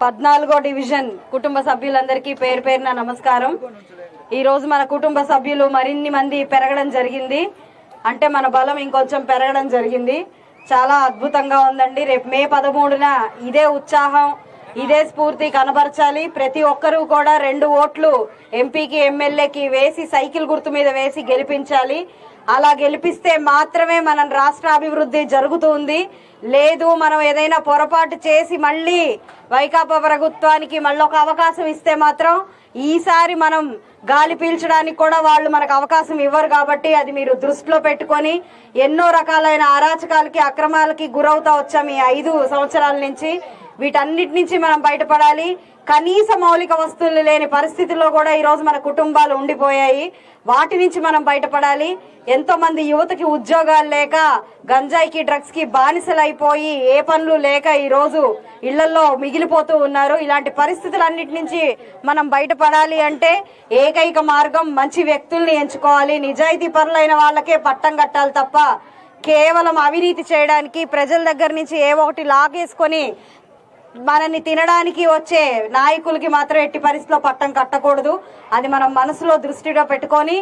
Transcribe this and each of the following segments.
పద్నాలుగో డివిజన్ కుటుంబ సభ్యులందరికీ పేరు పేరున నమస్కారం. ఈ రోజు మన కుటుంబ సభ్యులు మరిన్ని మంది పెరగడం జరిగింది. అంటే మన బలం ఇంకొంచెం పెరగడం జరిగింది. చాలా అద్భుతంగా ఉందండి. రేపు మే పదమూడున ఇదే ఉత్సాహం. ఇదే స్ఫూర్తి కనబరచాలి. ప్రతి ఒక్కరూ కూడా రెండు ఓట్లు ఎంపీకి ఎమ్మెల్యేకి వేసి సైకిల్ గుర్తు మీద వేసి గెలిపించాలి. అలా గెలిపిస్తే మాత్రమే మన రాష్ట్ర అభివృద్ధి జరుగుతుంది. లేదు మనం ఏదైనా పొరపాటు చేసి మళ్ళీ వైకాపా ప్రభుత్వానికి మళ్ళీ ఒక అవకాశం ఇస్తే మాత్రం ఈసారి మనం గాలి పీల్చడానికి కూడా వాళ్ళు మనకు అవకాశం ఇవ్వరు కాబట్టి అది మీరు దృష్టిలో పెట్టుకొని ఎన్నో రకాలైన అరాచకాలకి అక్రమాలకి గురవుతా వచ్చాం ఈ ఐదు సంవత్సరాల నుంచి. వీటన్నిటి నుంచి మనం బయటపడాలి. కనీస మౌలిక వస్తువులు లేని పరిస్థితుల్లో కూడా ఈరోజు మన కుటుంబాలు ఉండిపోయాయి. వాటి నుంచి మనం బయటపడాలి. ఎంతో మంది యువతకి ఉద్యోగాలు లేక గంజాయికి డ్రగ్స్కి బానిసలైపోయి ఏ పనులు లేక ఈరోజు ఇళ్ళలో మిగిలిపోతూ ఉన్నారు. ఇలాంటి పరిస్థితులన్నిటి నుంచి మనం బయటపడాలి అంటే ఏకైక మార్గం మంచి వ్యక్తుల్ని ఎంచుకోవాలి. నిజాయితీ పరులైన వాళ్ళకే పట్టం కట్టాలి తప్ప కేవలం అవినీతి చేయడానికి ప్రజల దగ్గర నుంచి ఏ ఒకటి లాగేసుకొని మనల్ని తినడానికి వచ్చే నాయకులకి మాత్రం ఎట్టి పరిస్థితిలో పట్టం కట్టకూడదు. అది మనం మనసులో దృష్టిలో పెట్టుకొని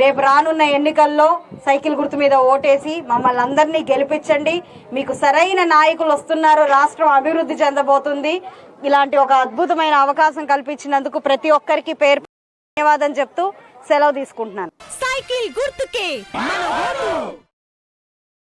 రేపు రానున్న ఎన్నికల్లో సైకిల్ గుర్తు మీద ఓటేసి మమ్మల్ని అందరినీ గెలిపించండి. మీకు సరైన నాయకులు వస్తున్నారు. రాష్ట్రం అభివృద్ధి చెందబోతుంది. ఇలాంటి ఒక అద్భుతమైన అవకాశం కల్పించినందుకు ప్రతి ఒక్కరికి పేరు ధన్యవాదం చెప్తూ సెలవు తీసుకుంటున్నాను. సైకిల్ గుర్తుకే